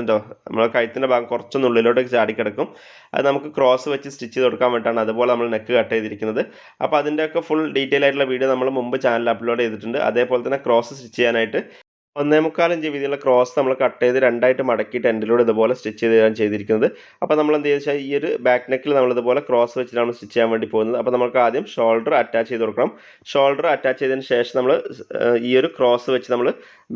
എന്തോ നമ്മൾ കഴുത്തിന്റെ ഭാഗം കുറച്ചൊന്ന് ഉള്ളിലോട്ടേക്ക് ചാടിക്കിടക്കും അത് നമുക്ക് ക്രോസ് വെച്ച് സ്റ്റിച്ച് ചെയ്ത് കൊടുക്കാൻ വേണ്ടിയിട്ടാണ് അതുപോലെ നമ്മൾ നെക്ക് കട്ട് ചെയ്തിരിക്കുന്നത്. അപ്പോൾ അതിന്റെയൊക്കെ ഫുൾ ഡീറ്റെയിൽ ആയിട്ടുള്ള വീഡിയോ നമ്മൾ മുമ്പ് ചാനലിൽ അപ്ലോഡ് ചെയ്തിട്ടുണ്ട്. അതേപോലെ തന്നെ ക്രോസ് സ്റ്റിച്ച് ചെയ്യാനായിട്ട് ഒന്നേ മുക്കാൽ ഇഞ്ച് വീതിയുള്ള ക്രോസ് നമ്മൾ കട്ട് ചെയ്ത് രണ്ടായിട്ട് മടക്കിയിട്ട് എൻഡിലൂടെ ഇതുപോലെ സ്റ്റിച്ച് ചെയ്താണ് ചെയ്തിരിക്കുന്നത്. അപ്പോൾ നമ്മൾ എന്ത് വെച്ചാൽ ഈ ഒരു ബാക്ക് നെക്കിൽ നമ്മൾ ഇതുപോലെ ക്രോസ് വെച്ചിട്ടാണ് സ്റ്റിച്ച് ചെയ്യാൻ വേണ്ടി പോകുന്നത്. അപ്പോൾ നമുക്ക് ആദ്യം ഷോൾഡർ അറ്റാച്ച് ചെയ്ത് കൊടുക്കണം. ഷോൾഡർ അറ്റാച്ച് ചെയ്തതിന് ശേഷം നമ്മൾ ഈ ഒരു ക്രോസ് വെച്ച് നമ്മൾ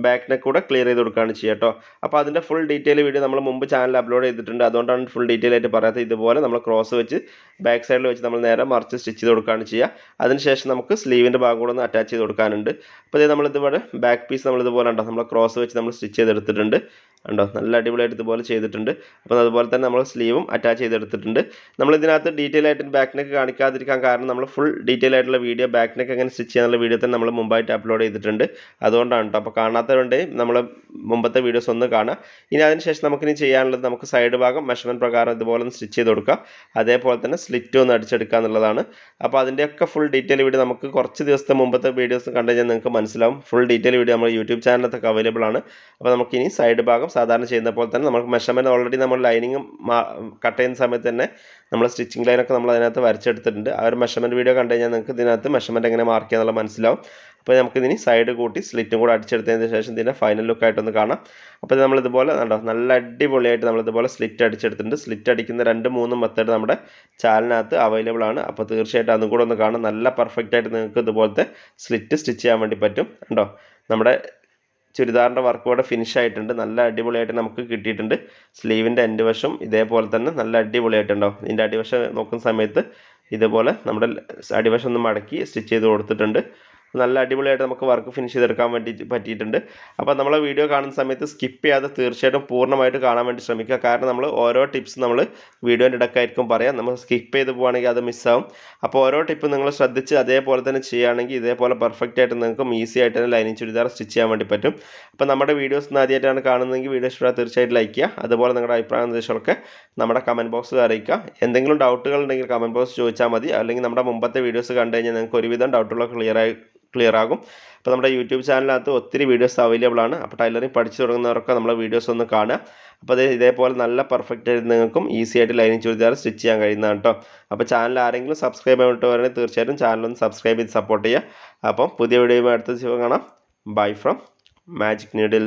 ബാക്ക് നെക്ക് കൂടെ ക്ലിയർ ചെയ്ത് കൊടുക്കുകയാണ് ചെയ്യുക കേട്ടോ. അപ്പോൾ അതിന്റെ ഫുൾ ഡീറ്റെയിൽ വീഡിയോ നമ്മൾ മുമ്പ് ചാനൽ അപ്ലോഡ് ചെയ്തിട്ടുണ്ട്. അതുകൊണ്ടാണ് ഫുൾ ഡീറ്റെയിൽ ആയിട്ട് പറയാത്തത്. ഇതുപോലെ നമ്മൾ ക്രോസ് വെച്ച് ബാക്ക് സൈഡിൽ വെച്ച് നമ്മൾ നേരെ മറിച്ച് സ്റ്റിച്ച് ചെയ്ത് കൊടുക്കുകയാണ് ചെയ്യുക. അതിനുശേഷം നമുക്ക് സ്ലീവിന്റെ ഭാഗം കൂടെ ഒന്ന് അറ്റാച്ച് ചെയ്ത് കൊടുക്കാനുണ്ട്. അപ്പോൾ ഇത് നമ്മളിതുപോലെ ബാക്ക് പീസ് നമ്മൾ ഇതുപോലെ നമ്മൾ ക്രോസ് വെച്ച് നമ്മൾ സ്റ്റിച്ച് ചെയ്തെടുത്തിട്ടുണ്ട്. ഉണ്ടോ നല്ല അടിപൊളിയായിട്ട് ഇതുപോലെ ചെയ്തിട്ടുണ്ട്. അപ്പോൾ അതുപോലെ തന്നെ നമ്മൾ സ്ലീവും അറ്റാച്ച് ചെയ്തെടുത്തിട്ടുണ്ട്. നമ്മൾ ഇതിനകത്ത് ഡീറ്റെയിൽ ആയിട്ട് ബാക്ക് നെക്ക് കാണിക്കാതിരിക്കാൻ കാരണം നമ്മൾ ഫുൾ ഡീറ്റെയിൽ ആയിട്ടുള്ള വീഡിയോ ബാക്ക് നെക്ക് എങ്ങനെ സ്റ്റിച്ച് ചെയ്യാനുള്ള വീഡിയോ തന്നെ നമ്മൾ മുമ്പായിട്ട് അപ്ലോഡ് ചെയ്തിട്ടുണ്ട്. അതുകൊണ്ടാണ് കേട്ടോ അപ്പോൾ കാണാത്തവരുണ്ട് നമ്മൾ മുമ്പത്തെ വീഡിയോസ് ഒന്ന് കാണാം ഇനി അതിനുശേഷം നമുക്കിനി ചെയ്യാനുള്ളത് നമുക്ക് സൈഡ് ഭാഗം മെഷർമെന്റ് പ്രകാരം ഇതുപോലെ ഒന്ന് സ്റ്റിച്ച് ചെയ്ത് കൊടുക്കുക. അതേപോലെ തന്നെ സ്ലിറ്റ് ഒന്ന് അടിച്ചെടുക്കുക എന്നുള്ളതാണ്. അപ്പോൾ അതിന്റെയൊക്കെ ഫുൾ ഡീറ്റെയിൽ വീഡിയോ നമുക്ക് കുറച്ച് ദിവസത്തെ മുമ്പത്തെ വീഡിയോസ് കണ്ടു കഴിഞ്ഞാൽ നിങ്ങൾക്ക് മനസ്സിലാവും. ഫുൾ ഡീറ്റെയിൽ വീഡിയോ നമ്മൾ യൂട്യൂബ് ചാനലത്തൊക്കെ അവൈലബിൾ ആണ്. അപ്പോൾ നമുക്കിനി സൈഡ് ഭാഗം സാധാരണ ചെയ്യുന്ന പോലെ തന്നെ നമുക്ക് മെഷർമെന്റ് ഓൾറെഡി നമ്മൾ ലൈനിങ് കട്ട് ചെയ്യുന്ന സമയത്ത് തന്നെ നമ്മൾ സ്റ്റിച്ചിങ് ലൈനൊക്കെ നമ്മൾ അതിനകത്ത് വരച്ചെടുത്തിട്ടുണ്ട്. ആ ഒരു മെഷർമെന്റ് വീഡിയോ കണ്ടു കഴിഞ്ഞാൽ നിങ്ങൾക്ക് ഇതിനകത്ത് മെഷർമെന്റ് എങ്ങനെ മാർക്ക് ചെയ്യാന്നുള്ള മനസ്സിലാവും. അപ്പോൾ നമുക്ക് ഇതിന് സൈഡ് കൂട്ടി സ്ലിറ്റും കൂടെ അടിച്ചെടുത്തതിന് ശേഷം ഇതിന്റെ ഫൈനൽ ലുക്കായിട്ടൊന്ന് കാണാം. അപ്പോൾ നമ്മൾ ഇതുപോലെ കണ്ടോ നല്ല അടിപൊളിയായിട്ട് നമ്മളിതുപോലെ സ്ലിറ്റ് അടിച്ചെടുത്തിട്ടുണ്ട്. സ്ലിറ്റ് അടിക്കുന്ന രണ്ട് മൂന്ന് മെത്തേഡ് നമ്മുടെ ചാനലിനകത്ത് അവൈലബിൾ ആണ്. അപ്പോൾ തീർച്ചയായിട്ടും അതും കൂടെ ഒന്ന് കാണാം. നല്ല പെർഫെക്റ്റ് ആയിട്ട് നിങ്ങൾക്ക് ഇതുപോലത്തെ സ്ലിറ്റ് സ്റ്റിച്ച് ചെയ്യാൻ വേണ്ടി പറ്റും. കണ്ടോ? നമ്മുടെ ചുരിദാറിന്റെ വർക്ക് ഇവിടെ ഫിനിഷ് ആയിട്ടുണ്ട്. നല്ല അടിപൊളിയായിട്ട് നമുക്ക് കിട്ടിയിട്ടുണ്ട്. സ്ലീവിന്റെ എൻഡ് വശം ഇതേപോലെ തന്നെ നല്ല അടിപൊളിയായിട്ടുണ്ടാവും. ഇതിന്റെ അടിവശം നോക്കുന്ന സമയത്ത് ഇതുപോലെ നമ്മുടെ അടിവശം ഒന്ന് മടക്കി സ്റ്റിച്ച് ചെയ്ത് കൊടുത്തിട്ടുണ്ട്. നല്ല അടിപൊളിയായിട്ട് നമുക്ക് വർക്ക് ഫിനിഷ് ചെയ്തെടുക്കാൻ വേണ്ടി പറ്റിയിട്ടുണ്ട്. അപ്പോൾ നമ്മളെ വീഡിയോ കാണുന്ന സമയത്ത് സ്കിപ്പ് ചെയ്യാതെ തീർച്ചയായിട്ടും പൂർണമായിട്ട് കാണാൻ വേണ്ടി ശ്രമിക്കുക. കാരണം നമ്മൾ ഓരോ ടിപ്സ് നമ്മൾ വീഡിയോന്റെ ഇടക്കായിരിക്കും പറയാം. നമ്മൾ സ്കിപ്പ് ചെയ്ത് പോവുകയാണെങ്കിൽ അത് മിസ്സാവും അപ്പോൾ ഓരോ ടിപ്പ് നിങ്ങൾ ശ്രദ്ധിച്ച് അതേപോലെ തന്നെ ചെയ്യുകയാണെങ്കിൽ ഇതേപോലെ പെർഫെക്റ്റ് ആയിട്ട് നിങ്ങൾക്ക് ഈസി ആയിട്ട് തന്നെ ലൈനിങ് ചുരിദാർ സ്റ്റിച്ച് ചെയ്യാൻ വേണ്ടി പറ്റും. അപ്പോൾ നമ്മുടെ വീഡിയോസ് ഇന്ന് ആദ്യമായിട്ടാണ് കാണുന്നതെങ്കിൽ വീഡിയോ ഇഷ്ടം തീർച്ചയായിട്ടും ലൈക്ക് ചെയ്യുക. അതുപോലെ നിങ്ങളുടെ അഭിപ്രായ നിർദ്ദേശങ്ങളൊക്കെ നമ്മുടെ കമന്റ് ബോക്സിൽ അറിയിക്കുക. എന്തെങ്കിലും ഡൗട്ടുകൾ ഉണ്ടെങ്കിൽ കമന്റ് ബോക്സ് ചോദിച്ചാൽ മതി. അല്ലെങ്കിൽ നമ്മുടെ മുമ്പത്തെ വീഡിയോസ് കണ്ടു കഴിഞ്ഞാൽ നിങ്ങൾക്ക് ഒരുവിധം ഡൗട്ടുകളൊക്കെ ക്ലിയർ ആയി ക്ലിയർ ആകും അപ്പോൾ നമ്മുടെ യൂട്യൂബ് ചാനലിനകത്ത് ഒത്തിരി വീഡിയോസ് അവൈലബിൾ ആണ്. അപ്പോൾ ടൈലറിംഗ് പഠിച്ചു തുടങ്ങുന്നവർക്ക് നമ്മളെ വീഡിയോസ് ഒന്ന് കാണുക. അപ്പോൾ അത് ഇതേപോലെ നല്ല പെർഫെക്റ്റ് ആയിട്ട് നിങ്ങൾക്കും ഈസി ആയിട്ട് ലൈനിങ് ചുരിദാർ സ്റ്റിച്ച് ചെയ്യാൻ കഴിയുന്നതാണ് കേട്ടോ. അപ്പോൾ ചാനൽ ആരെങ്കിലും സബ്സ്ക്രൈബ് ചെയ്തിട്ട് വരണമെങ്കിൽ തീർച്ചയായിട്ടും ഒന്ന് സബ്സ്ക്രൈബ് ചെയ്ത് സപ്പോർട്ട് ചെയ്യുക. അപ്പം പുതിയ വീഡിയോ അടുത്ത ദിവസം കാണാം. Bye from magic needle